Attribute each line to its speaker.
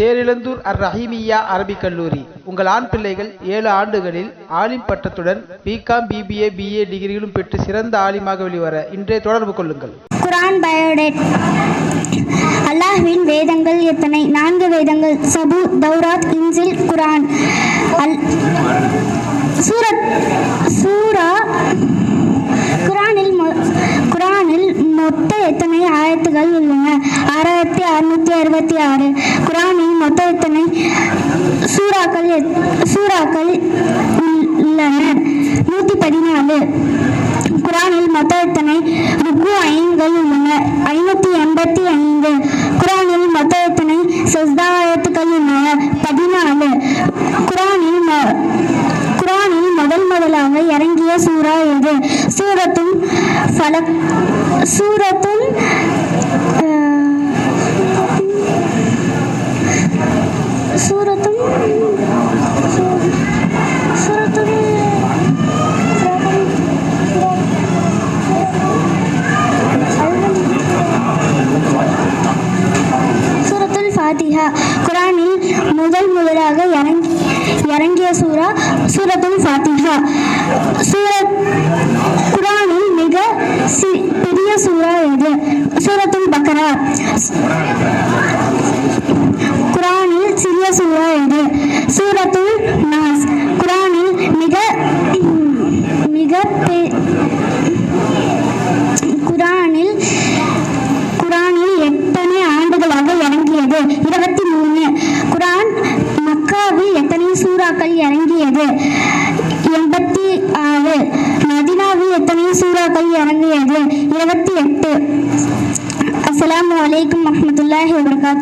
Speaker 1: தேரிழந்தூர் அர் ரஹீமியா அரபிக் கல்லூரி. உங்கள் ஆண் பிள்ளைகள் ஏழு ஆண்டுகளில் ஆலிம் பட்டத்துடன் பிகாம் பிபிஏ பிஏ டிகிரிகளும் பெற்று சிறந்த ஆலிமாக வெளிவர இன்றே தொடர்பு கொள்ளுங்கள்.
Speaker 2: குரான் பயோடேட். அல்லாஹ்வின் வேதங்கள் எத்தனை? நான்கு வேதங்கள். சபு தௌராத் இன்சில் குரான். அல் சூரத் சூரா குரானில் மொ- குரானில் மொத்த எத்தனை ஆயத்துகள் உள்ளன ஆறாயிரத்தி அறுநூத்தி அறுபத்தி ஆறு. குரானில் மொத்த எத்தனை சூறாக்கள் சூறாக்கள் உள்ளன? நூத்தி பதினாலு. குரானில் மொத்த எத்தனை ருக்கு ஐன்கள் உள்ளன? ஐநூத்தி எண்பத்தி ஐந்து. குரானில் மொத்த எத்தனை சஸ்தா ஆயத்துக்கள் உள்ளன? பதினாலு. குரானில் குரானில் முதல் முதலாக இறங்கிய சூறா எது? சூரத்தும் ஃபலக் சூரத்தும் அஹ், சூரத்தும் சூரத்தும் சூரத்துல் ஃபாத்திஹா குரானில் முதல் முதலாக இறங்கி இறங்கிய சூரா சூரத்துல் ஃபாத்திஹா சூரத் பார்க்கிறார் குரானில் சிறிய சூரா எது சூரத்துல் நாஸ். குரானில் மிக மிக குரானில் குரானில் எத்தனை ஆண்டுகளாக இறங்கியது? இருபத்தி மூணு குரான் மக்காவில் எத்தனை சூறாக்கள் இறங்கியது? எண்பத்தி ஆறு. மதினாவில் எத்தனை சூறாக்கள் இறங்கியது? இருபத்தி எட்டு. असलकम वरहमल
Speaker 3: वर्का